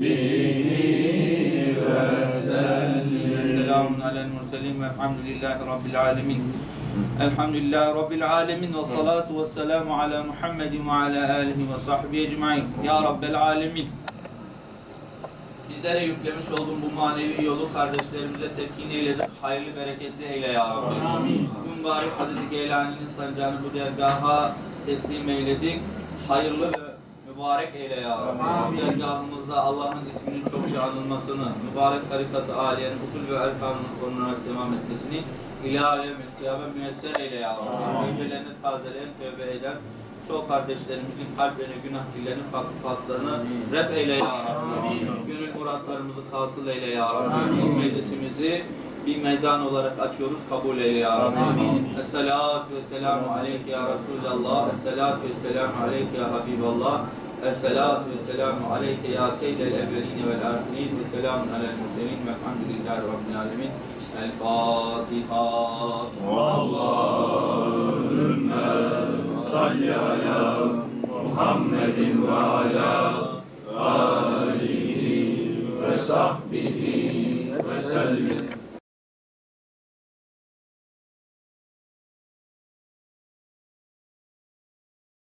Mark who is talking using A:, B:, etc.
A: sahbihi ve sellem.
B: Selamun alel murselin ve elhamdülillahi rabbil alemin. Elhamdülillahi rabbil alemin ve salatu ve selamu ala Muhammedin ve ala alihi ve sahbihi ecmain. Ya Rabbel alemin. Bizlere yüklemiş olduğun bu manevi yolu kardeşlerimize telkin eyledik. Hayırlı, bereketli eyle ya Rabbi. Amin. Mübarek Hazreti Geylani'nin sancağını bu dergaha teslim eyledik. Hayırlı ve mübarek eyle ya Rabbi. Dergahımızda Allah'ın isminin çokça anılmasını, mübarek tarikat-ı usul ve erkanının korunarak devam etmesini ilahi ve kıyame müyesser eyle ya Rabbi. Öncelerini tazeleyen, tövbe eden, çoğu kardeşlerimizin kalplerini, günah kirlerini, farklı paslarını ref eyle ya Rabbi. Gönül muratlarımızı hasıl eyle ya Rabbi. Bu meclisimizi bir meydan olarak açıyoruz, kabul eyle ya Rabbi. Esselatu ve selamu aleyke ya Resulallah. Esselatu ve selamu aleyke ya Habiballah. Esselatu ve selamu aleyke ya seyyidel evvelin vel ahirin ve selamun alel murselin ve elhamdülillahi rabbil alemin. El Fatiha.
A: salli ala Muhammedin ve ala alihi ve sahbihi ve sellem